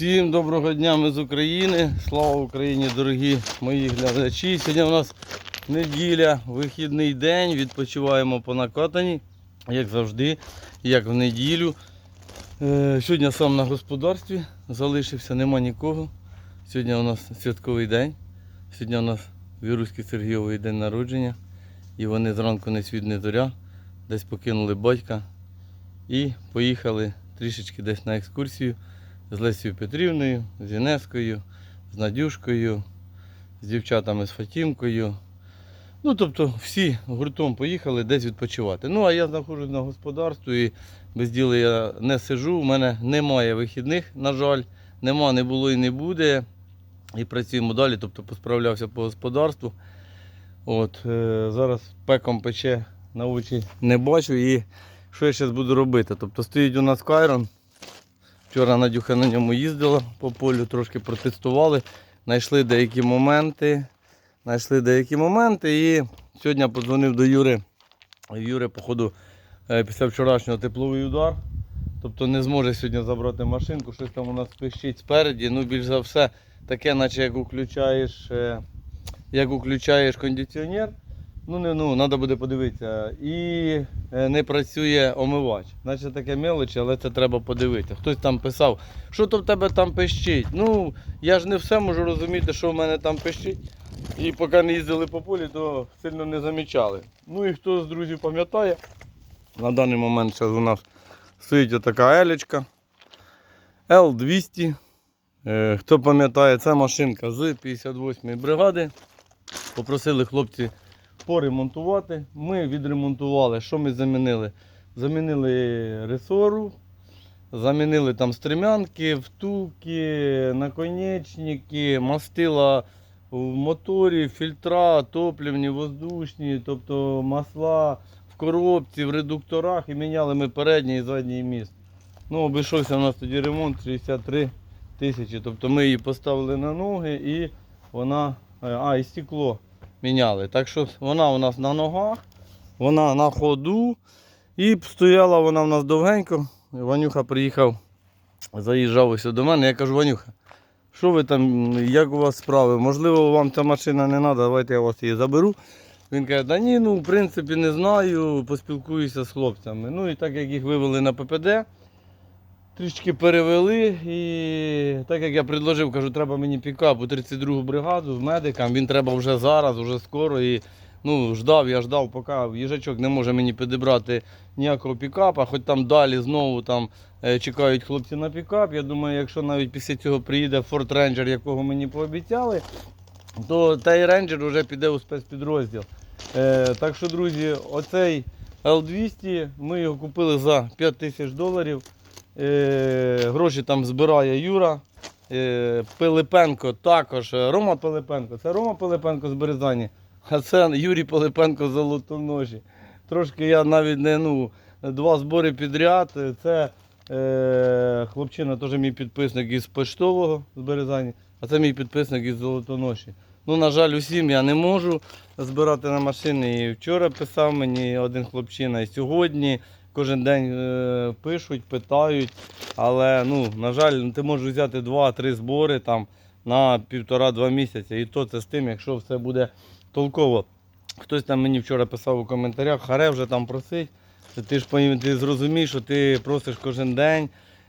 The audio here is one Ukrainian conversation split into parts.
Всім доброго дня, ми з України. Слава Україні, дорогі мої глядачі. Сьогодні у нас неділя, вихідний день. Відпочиваємо по накатанні, як завжди, як в неділю. Е, Сьогодні сам на господарстві залишився, нема нікого. Сьогодні у нас святковий день. Сьогодні у нас Віруський Сергійовий день народження. І вони зранку не світ, не зоря, десь покинули батька і поїхали трішечки десь на екскурсію з Лесією Петрівною, з Інескою, з Надюшкою, з дівчатами з Фатімкою. Ну, тобто всі гуртом поїхали десь відпочивати. Ну, а я знаходжусь на господарстві і без діла я не сижу. У мене немає вихідних, на жаль, нема, не було і не буде. І працюємо далі, тобто посправлявся по господарству. От, е, зараз пеком пече на очі не бачу і що я зараз буду робити. Тобто стоїть у нас кайрон. Вчора Надюха на ньому їздила по полю, трошки протестували, знайшли деякі моменти. Знайшли деякі моменти і сьогодні подзвонив до Юри. Юри, походу, е, після вчорашнього тепловий удар. Тобто не зможе сьогодні забрати машинку, щось там у нас пищить спереді. Ну, більш за все, таке, наче як включаєш, е, як включаєш кондиціонер. Ну, не ну, треба буде подивитися. І е, не працює омивач. Значить таке мелочі, але це треба подивитися. Хтось там писав, що то в тебе там пищить. Ну, я ж не все можу розуміти, що в мене там пищить. І поки не їздили по полі, то сильно не замічали. Ну і хто з друзів пам'ятає, на даний момент зараз у нас стоїть отака елечка Л200. Е, Хто пам'ятає, це машинка з 58-ї бригади. Попросили хлопці поремонтувати. Ми відремонтували. Що ми замінили? Замінили ресору, замінили там стремянки, втулки, наконечники, мастила в моторі, фільтра, топливні, воздушні, тобто масла в коробці, в редукторах і міняли ми передній і задній міст. Ну, обійшовся у нас тоді ремонт 63 тисячі. Тобто ми її поставили на ноги і вона. е, А, і стекло міняли. Так що вона у нас на ногах, вона на ходу. І стояла вона у нас довгенько. Ванюха приїхав, заїжджав ось до мене. Я кажу, Ванюха, що ви там, як у вас справи? Можливо, вам ця машина не треба, давайте я вас її заберу. Він каже, да ні, ну в принципі не знаю, поспілкуюся з хлопцями. Ну і так як їх вивели на ППД, трішки перевели. І так як я предложив, кажу, треба мені пікап у 32-гу бригаду медикам, він треба вже зараз, вже скоро. І ну, ждав, я ждав, поки їжачок не може мені підібрати ніякого пікапа, хоч там далі знову там е, чекають хлопці на пікап. Я думаю, якщо навіть після цього приїде Ford Ranger, якого мені пообіцяли, то той рейнджер вже піде у спецпідрозділ. Е, так що, друзі, оцей L200 ми його купили за 5 тисяч доларів. Е, гроші там збирає Юра. Е, Пилипенко також. Рома Пилипенко. Це Рома Пилипенко з Березані, а це Юрій Пилипенко з Золотоноші. Трошки я навіть не ну, два збори підряд. Це е, хлопчина теж мій підписник із Поштового з Березані, а це мій підписник із Золотоноші. Ну, на жаль, усім я не можу збирати на машини. І вчора писав мені один хлопчина, і сьогодні кожен день е, пишуть, питають. Але, ну, на жаль, ти можеш взяти 2-3 збори там, на півтора-два місяці. І то це з тим, якщо все буде толково. Хтось там мені вчора писав у коментарях, харе вже там просить. Ти ж ти зрозумієш, що ти просиш кожен день.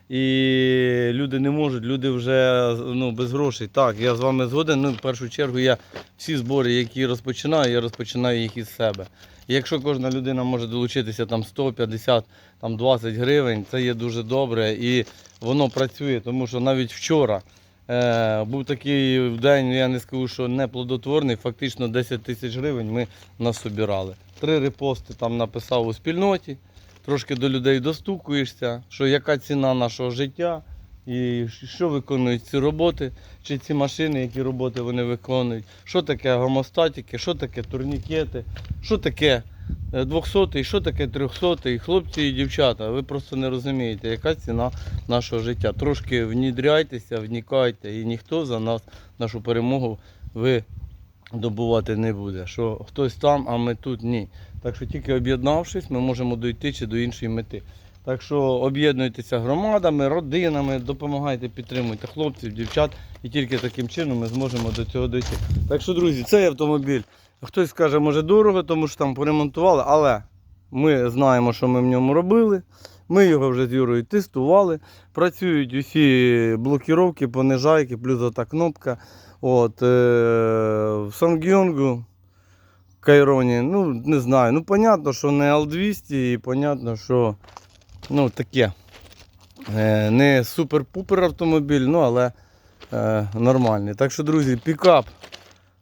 І люди не можуть, люди вже ну, без грошей. Так, я з вами згоден. Ну, в першу чергу я всі збори, які розпочинаю, я розпочинаю їх із себе. Якщо кожна людина може долучитися там 100, 50, там 20 гривень, це є дуже добре і воно працює, тому що навіть вчора е, був такий день, я не скажу, що не плодотворний, фактично 10 тисяч гривень ми насобирали. Три репости там написав у спільноті трошки до людей достукуєшся, що яка ціна нашого життя і що виконують ці роботи, чи ці машини, які роботи вони виконують, що таке гомостатики, що таке турнікети, що таке 200 що таке 300 хлопці і дівчата, ви просто не розумієте, яка ціна нашого життя. Трошки внідряйтеся, вникайте, і ніхто за нас, нашу перемогу, ви добувати не буде. Що хтось там, а ми тут ні. Так що тільки об'єднавшись, ми можемо дійти чи до іншої мети. Так що об'єднуйтеся громадами, родинами, допомагайте, підтримуйте хлопців, дівчат, і тільки таким чином ми зможемо до цього дійти. Так що, друзі, цей автомобіль, хтось скаже, може дорого, тому що там поремонтували, але ми знаємо, що ми в ньому робили. Ми його вже з Юрою тестували. Працюють усі блокіровки, понижайки, плюс ота кнопка. От, е, в Сангйонгу, Кайроні, ну не знаю. Ну, понятно, що не L200 і понятно, що ну, таке. Е, не супер-пупер автомобіль, ну але е, нормальний. Так що, друзі, пікап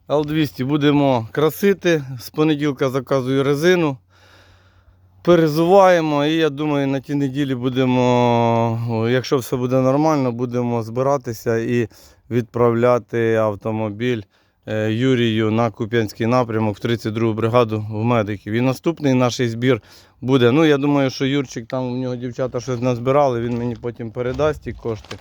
L200 будемо красити. З понеділка заказую резину. Перезуваємо і я думаю, на тій неділі будемо, якщо все буде нормально, будемо збиратися і відправляти автомобіль Юрію на Куп'янський напрямок в 32-гу бригаду в медиків. І наступний наш збір буде. Ну, я думаю, що Юрчик там у нього дівчата щось назбирали, він мені потім передасть ті кошти.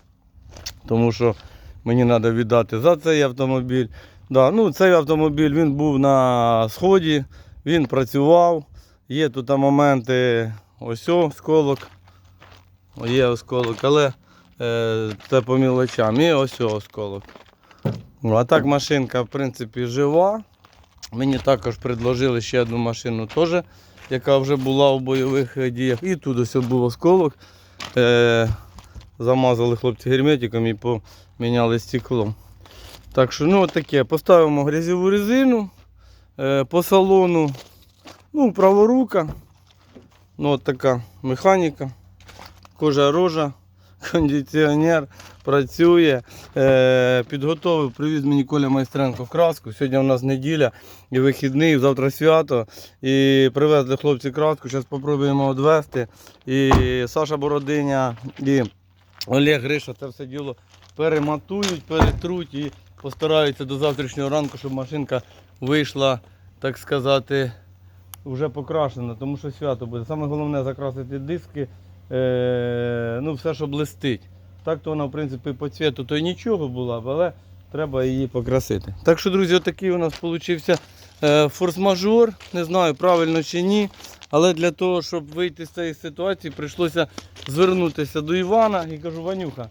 Тому що мені треба віддати за цей автомобіль. Да, ну, цей автомобіль він був на сході, він працював. Є тут моменти, ось осколок. Є осколок, але е, це по мілочам. І ось осколок. Ну, А так машинка, в принципі, жива. Мені також предложили ще одну машину, теж, яка вже була у бойових діях. І тут ось був осколок. Е, замазали хлопці герметиком і поміняли стекло. Так що, ну, таке. Поставимо грязьову резину е, по салону. Ну, праворука. Ну, от така механіка. Кожа рожа, кондиціонер працює. Е, підготовив, привіз мені Коля Майстренко краску. Сьогодні у нас неділя і вихідний, завтра свято. І привезли хлопці краску. Зараз спробуємо відвезти. І Саша Бородиня і Олег Гриша це все діло перематують, перетруть і постараються до завтрашнього ранку, щоб машинка вийшла, так сказати, вже покрашена, тому що свято буде. Саме головне закрасити диски, е, ну все, що блистить. Так то вона, в принципі, по цвіту то й нічого була, але треба її покрасити. Так що, друзі, отакий у нас вийшов форс-мажор. Не знаю, правильно чи ні. Але для того, щоб вийти з цієї ситуації, прийшлося звернутися до Івана і кажу, Ванюха,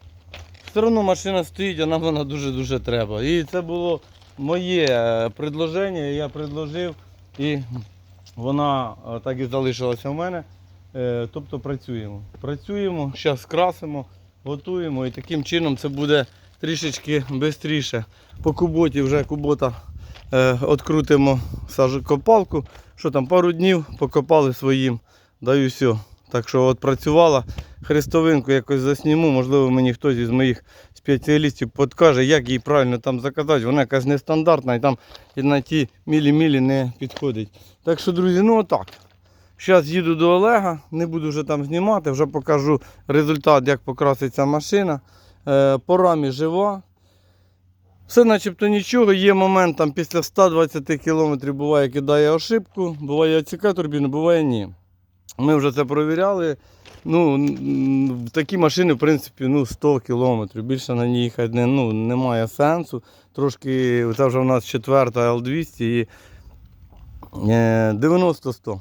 все одно машина стоїть, а нам вона дуже-дуже треба. І це було моє е, предложення, я предложив, і вона е, так і залишилася в мене. Е, Тобто працюємо. Працюємо, зараз красимо, готуємо і таким чином це буде трішечки швидше. По куботі вже кубота е, відкрутимо сажокопалку. Що там, пару днів покопали своїм, даю все. Так що от працювала. Хрестовинку якось засніму, можливо, мені хтось із моїх спеціалістів підкаже, як її правильно там заказати. Вона якась нестандартна і там і на ті мілі-мілі не підходить. Так що, друзі, ну отак. Зараз їду до Олега, не буду вже там знімати, вже покажу результат, як покраситься машина. Е, по рамі жива. Все начебто нічого. Є момент там після 120 км буває кидає ошибку, буває оціка турбіну, буває ні. Ми вже це провіряли. Ну, такі машини, в принципі, ну, 100 км. Більше на ній їхати не, ну, немає сенсу. Трошки, це вже у нас четверта L200 і е, 90-100.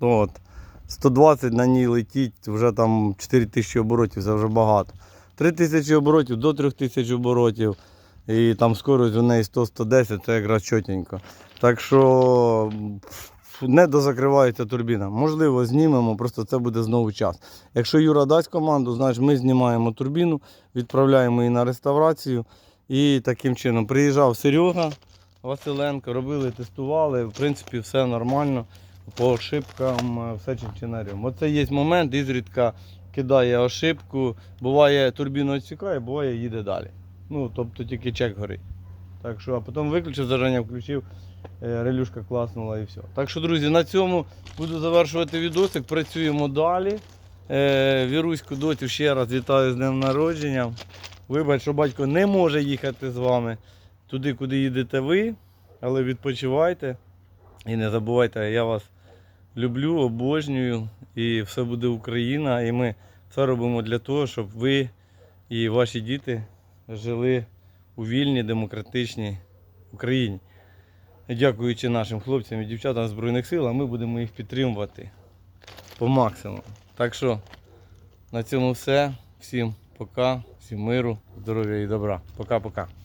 От. 120 на ній летіть, вже там 4 тисячі оборотів, це вже багато. 3 тисячі оборотів до 3 тисяч оборотів. І там скорость у неї 100-110, це якраз чотенько. Так що не дозакривається турбіна. Можливо, знімемо, просто це буде знову час. Якщо Юра дасть команду, значить ми знімаємо турбіну, відправляємо її на реставрацію. І таким чином приїжджав Серега Василенко, робили, тестували. В принципі, все нормально. По ошибкам е, все чинчинарем. Оце є момент, ізрідка кидає ошибку, буває турбіну відсікає, буває їде далі. Ну, тобто тільки чек горить. Так що, а потім виключив зажання, включив, е, релюшка класнула і все. Так що, друзі, на цьому буду завершувати відосик. Працюємо далі. Е, Віруську дотю ще раз вітаю з днем народження. Вибач, що батько не може їхати з вами туди, куди їдете ви, але відпочивайте. І не забувайте, я вас люблю, обожнюю. І все буде Україна. І ми все робимо для того, щоб ви і ваші діти жили у вільній, демократичній Україні. Дякуючи нашим хлопцям і дівчатам Збройних сил, а ми будемо їх підтримувати по максимуму. Так що на цьому все. Всім пока, всім миру, здоров'я і добра. Пока-пока.